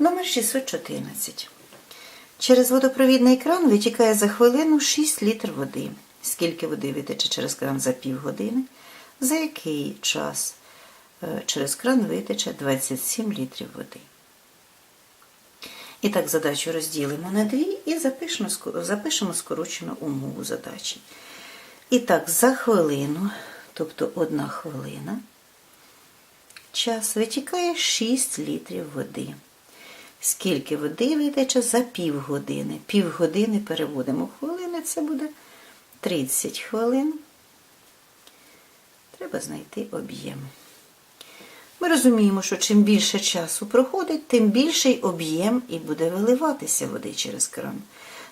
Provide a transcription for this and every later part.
Номер 614. Через водопровідний кран витікає за хвилину 6 літр води. Скільки води витече через кран за півгодини? За який час е, через кран витече 27 літрів води? І так задачу розділимо на дві і запишемо, запишемо скорочену умову задачі. І так, за хвилину, тобто одна хвилина, час витікає 6 літрів води. Скільки води витече за півгодини? Півгодини переводимо в хвилини, це буде 30 хвилин. Треба знайти об'єм. Ми розуміємо, що чим більше часу проходить, тим більший об'єм і буде виливатися води через кран.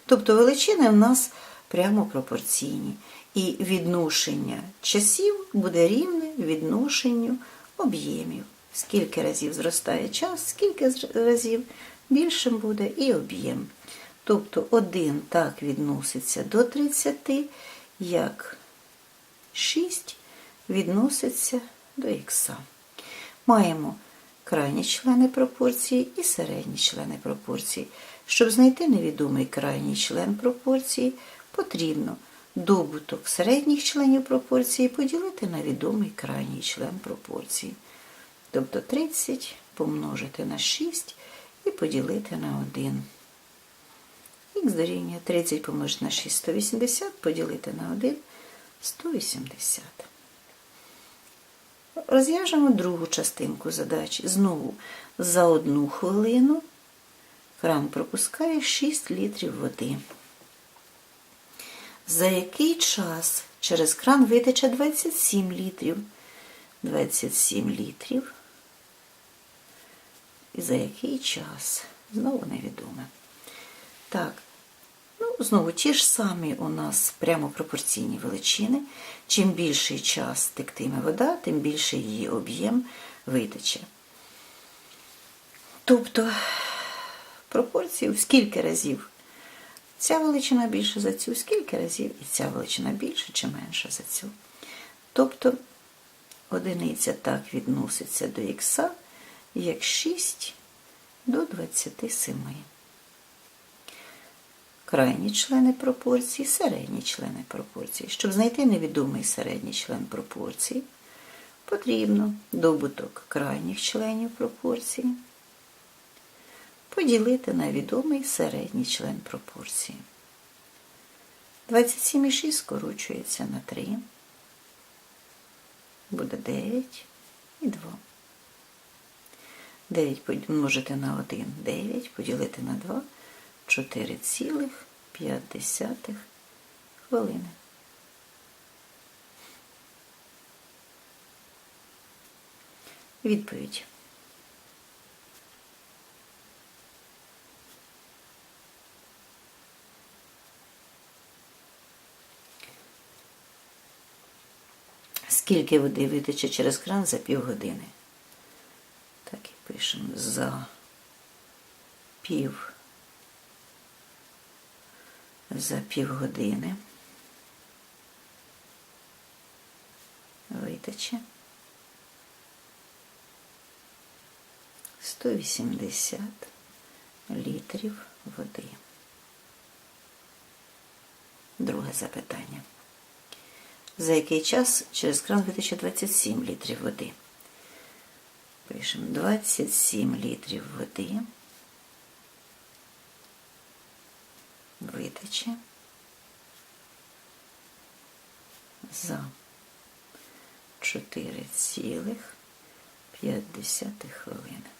Тобто величини в нас прямо пропорційні. І відношення часів буде рівне відношенню об'ємів. Скільки разів зростає час, скільки разів більшим буде і об'єм. Тобто 1 так відноситься до 30, як 6 відноситься до х. Маємо крайні члени пропорції і середні члени пропорції. Щоб знайти невідомий крайній член пропорції, потрібно добуток середніх членів пропорції поділити на відомий крайній член пропорції. Тобто 30 помножити на 6 і поділити на 1. Х дорівнює 30 помножити на 6 180, поділити на 1 180. Розв'яжемо другу частинку задачі. Знову за одну хвилину кран пропускає 6 літрів води. За який час через кран витече 27 літрів? 27 літрів. І за який час? Знову невідоме. Так, ну, знову ті ж самі у нас прямо пропорційні величини. Чим більший час тектиме вода, тим більший її об'єм витече. Тобто пропорції в скільки разів ця величина більша за цю, скільки разів і ця величина більша чи менша за цю. Тобто одиниця так відноситься до х, як 6 до 27. Крайні члени пропорції, середні члени пропорції. Щоб знайти невідомий середній член пропорції, потрібно добуток крайніх членів пропорції поділити на відомий середній член пропорції. 27,6 скорочується на 3. Буде 9 і 2. 9 помножити на 1 9, поділити на 2 4,5 хвилини. Відповідь. Скільки води витече через кран за півгодини? Пишемо за пів за півгодини. Витече 180 літрів води. Друге запитання. За який час через кран витече 27 літрів води? Пишемо 27 літрів води. Витече за 4,5 хвилини.